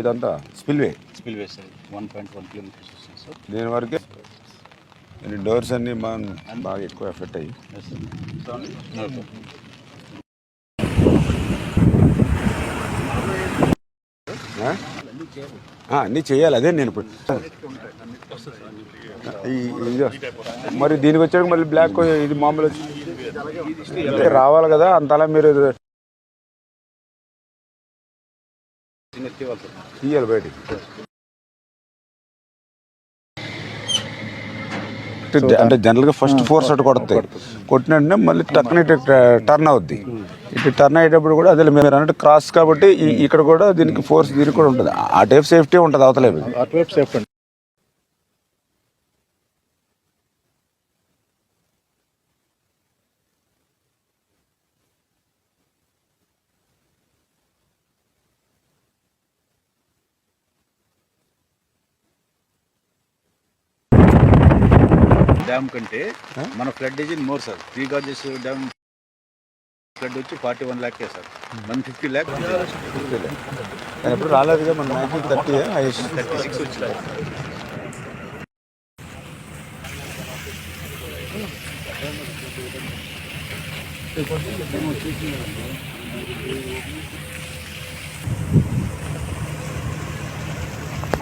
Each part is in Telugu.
ఇదంతా spillway. Spillway sir one point one kilometres వస్తుంది సార్. దీని వరకే డోర్స్ అన్ని బాగా బాగా ఎక్కువ ఎఫెక్ట్ అయ్యి. అన్నీ చేయాలి అదే నేను ఇప్పుడు. మరి దీనికి వచ్చాక మళ్ళీ బ్లాక్ ఇది మామూలు రావాలి కదా అంతలా మీరు తీయాలి బయటికి. అంటే జనరల్గా ఫస్ట్ ఫోర్స్ అటు కొడతాయి. కొట్టినంటే మళ్ళీ టక్కన ఇటు టర్న్ అవుద్ది. ఇటు టర్న్ అయ్యేటప్పుడు కూడా అదే మీరు అన్నట్టు క్రాస్ కాబట్టి ఇక్కడ కూడా దీనికి ఫోర్స్ దీనికి కూడా ఉంటుంది. ఆ టైప్ సేఫ్టీ ఉంటుంది అవతలేదు అటువైపు డ్యామ్ కంటే మన flood in more sir. Three Gorges dam flood వచ్చి forty one lakh sir. One fifty lakh ఎప్పుడు రాలేదుగా మన మ్యాక్సిమం థర్టీ థర్టీ సిక్స్ వచ్చింది.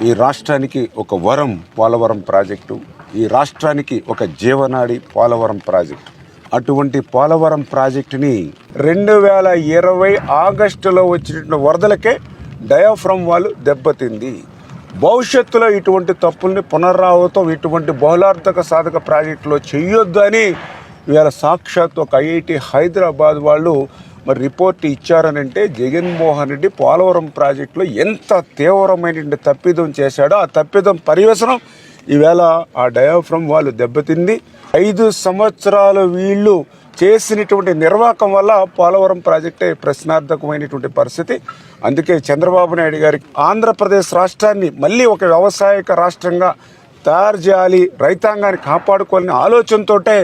ఈ రాష్ట్రానికి ఒక వరం పోలవరం ప్రాజెక్టు. ఈ రాష్ట్రానికి ఒక జీవనాడి పోలవరం ప్రాజెక్టు. అటువంటి పోలవరం ప్రాజెక్టుని రెండు వేల ఇరవై ఆగస్టులో వచ్చిన వరదలకే డయాఫ్రమ్ వాళ్ళు దెబ్బతింది. భవిష్యత్తులో ఇటువంటి తప్పుల్ని పునరావృతం ఇటువంటి బహుళార్థక సాధక ప్రాజెక్టులో చెయ్యొద్దు అని ఇవాళ సాక్షాత్ ఒక ఐఐటి హైదరాబాద్ వాళ్ళు మరి రిపోర్ట్ ఇచ్చారనంటే జగన్మోహన్ రెడ్డి పోలవరం ప్రాజెక్టులో ఎంత తీవ్రమైన తప్పిదం చేశాడో ఆ తప్పిదం పర్యవసనం ఈవేళ ఆ డయాఫ్రమ్ వాళ్ళు దెబ్బతింది. ఐదు సంవత్సరాలు వీళ్ళు చేసినటువంటి నిర్వాహకం వల్ల పోలవరం ప్రాజెక్టే ప్రశ్నార్థకమైనటువంటి పరిస్థితి. అందుకే చంద్రబాబు నాయుడు గారికి ఆంధ్రప్రదేశ్ రాష్ట్రాన్ని మళ్ళీ ఒక వ్యవసాయక రాష్ట్రంగా తయారు చేయాలి రైతాంగాన్ని కాపాడుకోవాలనే ఆలోచనతోటే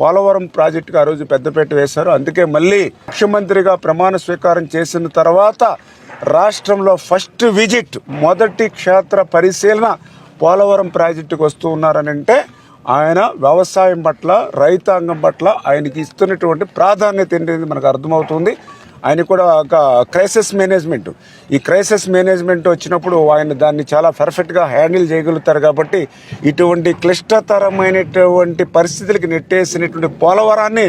పోలవరం ప్రాజెక్టుకు ఆ రోజు పెద్దపేట వేశారు. అందుకే మళ్ళీ ముఖ్యమంత్రిగా ప్రమాణ స్వీకారం చేసిన తర్వాత రాష్ట్రంలో ఫస్ట్ విజిట్ మొదటి క్షేత్ర పరిశీలన పోలవరం ప్రాజెక్టుకు వస్తూ ఉన్నారనంటే ఆయన వ్యవసాయం పట్ల రైతాంగం పట్ల ఆయనకి ఇస్తున్నటువంటి ప్రాధాన్యత ఏంటి మనకు అర్థమవుతుంది. ఆయన కూడా ఒక క్రైసిస్ మేనేజ్మెంట్ ఈ క్రైసిస్ మేనేజ్మెంట్ వచ్చినప్పుడు ఆయన దాన్ని చాలా పర్ఫెక్ట్గా హ్యాండిల్ చేయగలుగుతారు కాబట్టి ఇటువంటి క్లిష్టతరమైనటువంటి పరిస్థితులకి నెట్టేసినటువంటి పోలవరాన్ని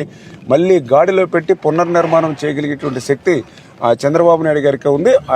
మళ్ళీ గాడిలో పెట్టి పునర్నిర్మాణం చేయగలిగేటువంటి శక్తి ఆ చంద్రబాబు నాయుడు గారికి ఉంది.